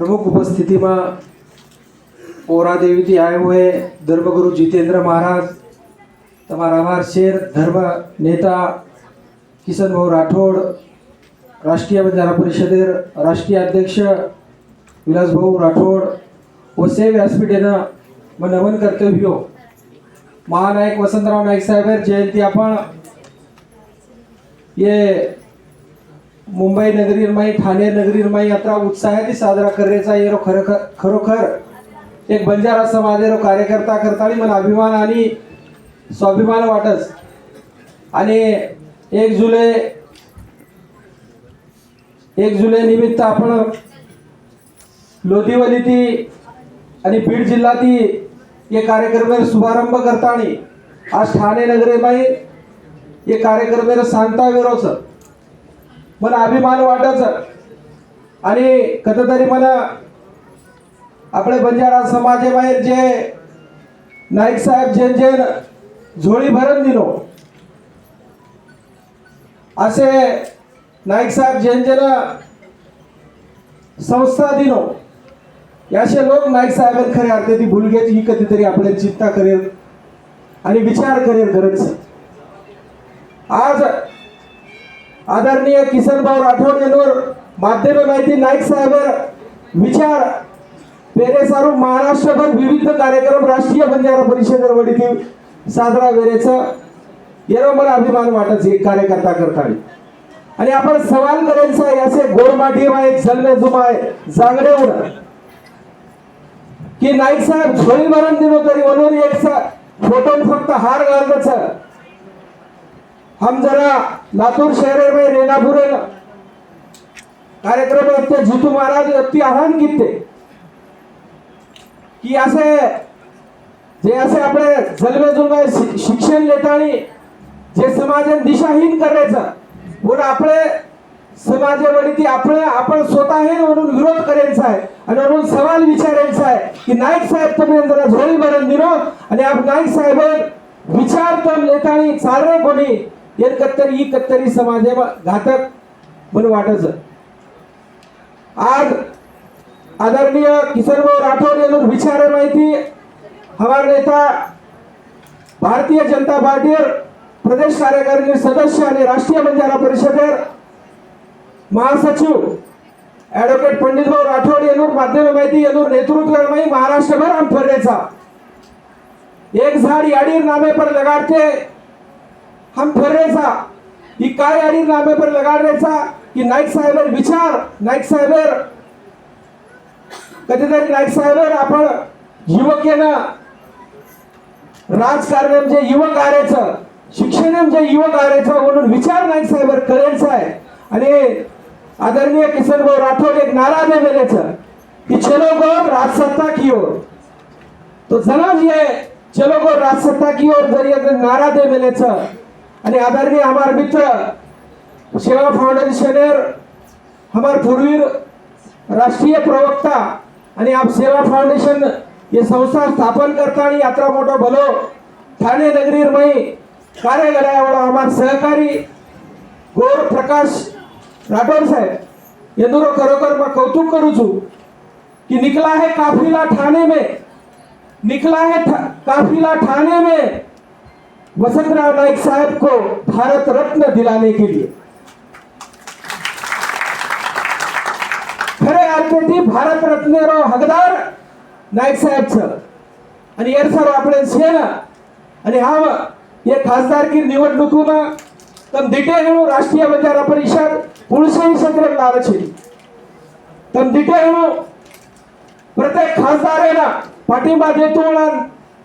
પ્રમુખ ઉપસ્થિતિમાં ઓરાદેવીથી આવ્યો હોય ધર્મગુરુ જીતેન્દ્ર મહારાજ તમારા અમાર શેર ધર્મ નેતા કિશનભાઉ રાઠોડ राष्ट्रीय बंजारा परिषदे राष्ट्रीय अध्यक्ष विलासभाऊ राठोड वसई व्यासपीठेनं व नमन कर्तव्यो महानायक वसंतराव नाईक साहेब जयंती आपण ये मुंबई नगरीरमाई ठाणे नगरीरमाई यात्रा उत्साहाने साजरा करण्याचा येरो खरं खरोखर एक बंजारा समाजेरो कार्यकर्ता करताना मला अभिमान आणि स्वाभिमान वाटच आणि एक जुलै एक जुलै निमित्त आपण लोधिवलीती आणि बीड जिल्ह्याती ये कार्यक्रम शुभारंभ करताना आज ठाणे नगरेबाई हे कार्यक्रम सांगता वेरोच मला अभिमान वाटायचं. आणि कधीतरी मला आपले बंजारा समाजाबाहेर जे नाईक साहेब जेन जेन झोळी भरण दिलो. असे नाईक साहेब जेन जेन संस्था दिनो याचे लोक नाईक साहेब खरे अर्थे ती भुलग्याची ही कधीतरी आपल्या चिंता करेल आणि विचार करेल गरज. आज आदरणीय किसनभाऊ राठोड यांवर माध्यम माहिती नाईक साहेब विचार. पेरेसारू महाराष्ट्रभर विविध कार्यक्रम राष्ट्रीय बंजारा परिषदेवर वडील साजरा वेरेचं. येणं मला अभिमान वाटत एक कार्यकर्ता करताना. आणि आपण सवाल करायचा आहे असे गोरमाटी आहे जल्ले जुमाय जांगडे उड. की नाईक साहेब झोळी भरून दिलो तरी म्हणून एक फोटो फक्त हार घालतच हम जरा लातूर शहर में रेनापुर कार्यक्रम ते जितू महाराज अति आव्हान किते की असे जे असे आपले जलवे जुलवे शि- शिक्षण लेतानी जे समाज दिशाहीन करायचं म्हणून आपले समाजावरती ती आपले आपण स्वतःहीन म्हणून विरोध करायचा आहे आणि म्हणून सवाल विचारायचा आहे की नाईक साहेब तुम्ही जरा झोळी भरून दिलो आणि आप नाईक साहेब विचार तर लेतानी चालरे कोणी एक कत्तरी ही कत्तरी समाजे घातक म्हणून वाटच आज आदरणीय किशनभाऊ राठोड यांना विचार माहिती हवार नेता भारतीय जनता पार्टीर प्रदेश कार्यकारिणी सदस्य आणि राष्ट्रीय बंजारा परिषदेर महासचिव ॲडव्होकेट पंडितभाऊ राठोड यांवर माध्यम माहिती यांवर नेतृत्व महाराष्ट्रभर आम फरण्याचा एक झाड याडीर नामे पर लगाडते हम फरण्याचा ही काय आणि नामे पर लगाडायचा की नाईक साहेबर विचार नाईक साहेबर कधीतरी नाईक साहेबर आपण युवकेनं राजकारण जे युवक आरायचं शिक्षण जे युवक आरायचं म्हणून विचार नाईक साहेबर करेलचा आहे. आणि आदरणीय किशनभाऊ राठोड एक नारा दे की चलो गो राजसत्ता की ओर. तो जनाज ये चलो गो राजसत्ता की ओर जरिए नारा दे आणि आदरणीय हमार मित्र सेवा फाउंडेशनर हमार पूर्वीर राष्ट्रीय प्रवक्ता आणि आप सेवा फाउंडेशन हे संस्था स्थापन करता आणि यात्रा मोठा भलो ठाणे नगरीरमयी मई कार्य हमार सहकारी गोर प्रकाश राठौर साहेब येंदुरो खरोखर मग कौतुक करू छू कि निकला है काफिला ठाणे में निकला है ठा, काफिला ठाणे में वसंतराव नाईक साहब को भारत रत्न दिलाने के लिए खरे अर्थात भारत रत्नेरो हकदार नाईक साहेबचं आणि एर सर आपले छे ना आणि हा हे खासदारकी निवडणुकून तम दिटे हेणू राष्ट्रीय बंजारा परिषद पुळशाही क्षेत्र लाभ છે તમ દીટે હું પ્રત્યેક ખાસદારેના પાઠિંબા દેતો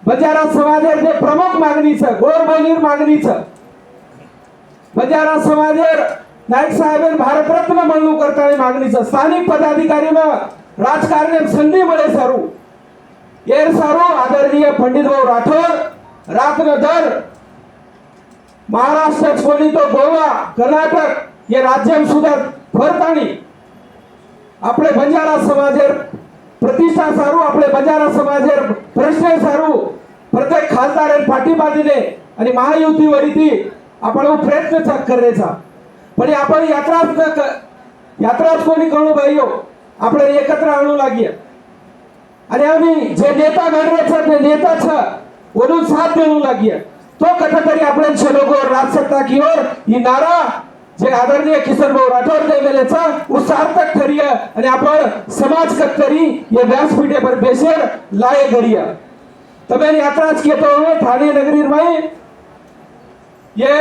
बंजारा समाजाचे प्रमुख मागणीचं गोरबोलीर मागणीचं बंजारा समाजेर नाईक साहेब भारतरत्न म्हणून करताना मागणीचं स्थानिक पदाधिकारी व राजकारणी संधी मिळे सारू. एर सारू आदरणीय पंडितभाऊ राठोड रात्र दर महाराष्ट्र छोडी तो गोवा कर्नाटक हे राज्य सुद्धा फरताणी આપણે બંજારા સમાજે પ્રતિષ્ઠા સારું આપણે બંજારા સમાજે प्रश्न સારું त्यांनी पाठिंबा दिले आणि महायुतीवरती आपण हो प्रयत्न करण्याचा पण आपण यात्राच न यात्राच कोणी करू भाई आपण एकत्र आणू लागे आणि आम्ही जे नेता घडण्याचा ते नेताच वरून साथ देऊ लागे तो कथा तरी आपण शलोगोर राजसत्ता घेऊन ही नारा जे आदरणीय किशन भाऊ राठौर देवेलेचा वो सार्थक ठरिया आणि आपण समाज कत्तरी या ये व्यासपीठे पर बेसर लाए गरिया तब यात्रा कहते हुए थाने नगरी में ये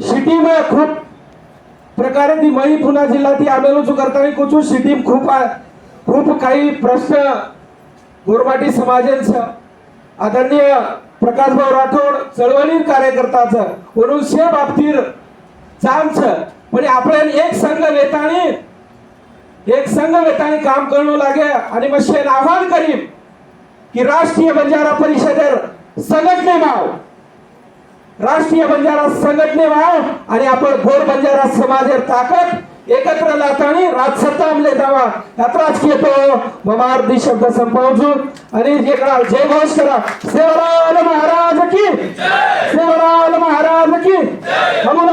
सिटी में खूब प्रकारे पुना मही थी जिल्हा जो करता है कुछ सिटी खूप खूप काही प्रश्न गोरमाटी समाजांचं आदरणीय प्रकाशभाऊ राठोड चळवळी कार्यकर्ता म्हणून से बाबतीर चामचं पण आपण एक संघ वेताणी एक संघ वेताणी काम करू लागे आणि मग शेन आव्हान करीन. की राष्ट्रीय बंजारा परिषद संघटने भाव राष्ट्रीय बंजारा संघटने भाव आणि आपण घोर बंजारा समाज ताकद एकत्र लातानी राज सत्ता जावा. दावा यात्राच घेतो ममार्दी शब्द संपवजू. आणि इकडं जय घोष करा. सेवराल महाराज की. सेवराल महाराज की.